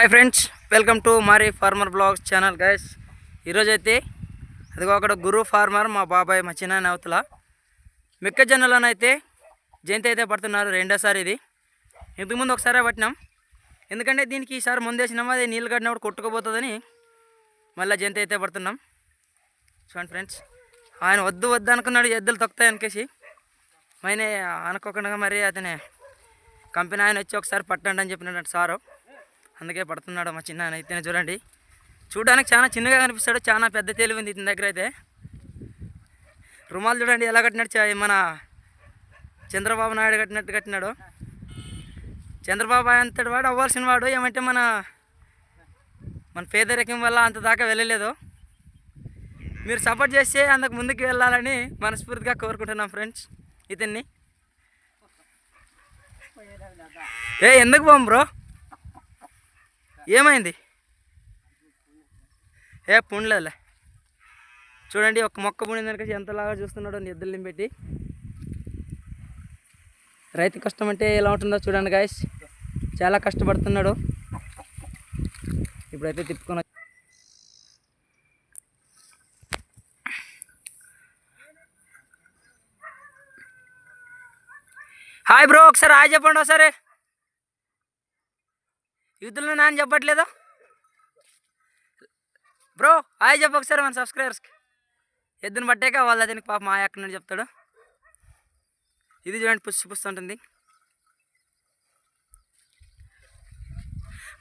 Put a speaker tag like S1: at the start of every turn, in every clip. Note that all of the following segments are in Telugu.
S1: హాయ్ ఫ్రెండ్స్ వెల్కమ్ టు మరి ఫార్మర్ బ్లాగ్స్ ఛానల్ గైస్ ఈరోజు అయితే అదిగో అక్కడ గురు ఫార్మర్ మా బాబాయ్ మా చిన్న అవతల. మొక్కజొన్నలోనైతే జయంతి అయితే పడుతున్నారు రెండోసారి ఇది. ఇంతకుముందు ఒకసారి పట్టినాం. ఎందుకంటే దీనికి ఈసారి ముందేసినాం అది నీళ్ళు కట్టినప్పుడు కొట్టుకుపోతుందని మళ్ళీ జయంతి అయితే పడుతున్నాం. చూడండి ఫ్రెండ్స్ ఆయన వద్దు వద్దు అనుకున్నాడు ఎద్దులు తొక్కుతాయి అనికేసి. ఆయన అనుకోకుండా మరి అతనే కంపెనీ ఆయన వచ్చి ఒకసారి పట్టండి అని చెప్పినాడు సారు. అందుకే పడుతున్నాడు మా చిన్న అయితేనే చూడండి. చూడడానికి చాలా చిన్నగా కనిపిస్తాడు చాలా పెద్ద తెలివి ఉంది ఇతని దగ్గర అయితే. రుమాలు చూడండి ఎలా కట్టినట్టు మన చంద్రబాబు నాయుడు కట్టినట్టు కట్టినాడు. చంద్రబాబు అంతటి వాడు అవ్వాల్సిన వాడు ఏమంటే మన మన పేదరికం వల్ల అంత దాకా వెళ్ళలేదు. మీరు సపోర్ట్ చేస్తే అందుకు ముందుకు వెళ్ళాలని మనస్ఫూర్తిగా కోరుకుంటున్నాం ఫ్రెండ్స్ ఇతన్ని. ఏ ఎందుకు బాం బ్రో? ఏమైంది? ఏ పుండ్లేదులే చూడండి ఒక మొక్క పుండింది కనుక ఎంతలాగా చూస్తున్నాడో ఎద్దుల్ని పెట్టి రైతు కష్టం అంటే ఎలా ఉంటుందో చూడండి గాయస్ చాలా కష్టపడుతున్నాడు. ఇప్పుడైతే తిప్పుకొని హాయ్ బ్రో ఒకసారి హాయ్ చెప్పండి ఒకసారి. యూత్లో నాన్న చెప్పట్లేదు? బ్రో హాయ్ చెప్పు ఒకసారి మన సబ్స్క్రైబర్స్కి. ఎద్దుని పట్టాక వాళ్ళ దీనికి పాప మా ఎక్కడ చెప్తాడు. ఇది చూడండి పుష్టి పుస్తు ఉంటుంది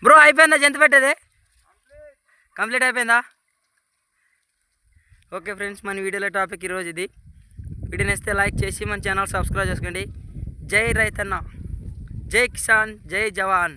S1: బ్రో అయిపోయిందా జంత పెట్టేది? కంప్లీట్ అయిపోయిందా? ఓకే ఫ్రెండ్స్ మన వీడియోలో టాపిక్ ఈరోజు ఇది. వీడియో నేస్తే లైక్ చేసి మన ఛానల్ సబ్స్క్రైబ్ చేసుకోండి. జై రైతన్న జై కిసాన్ జై జవాన్.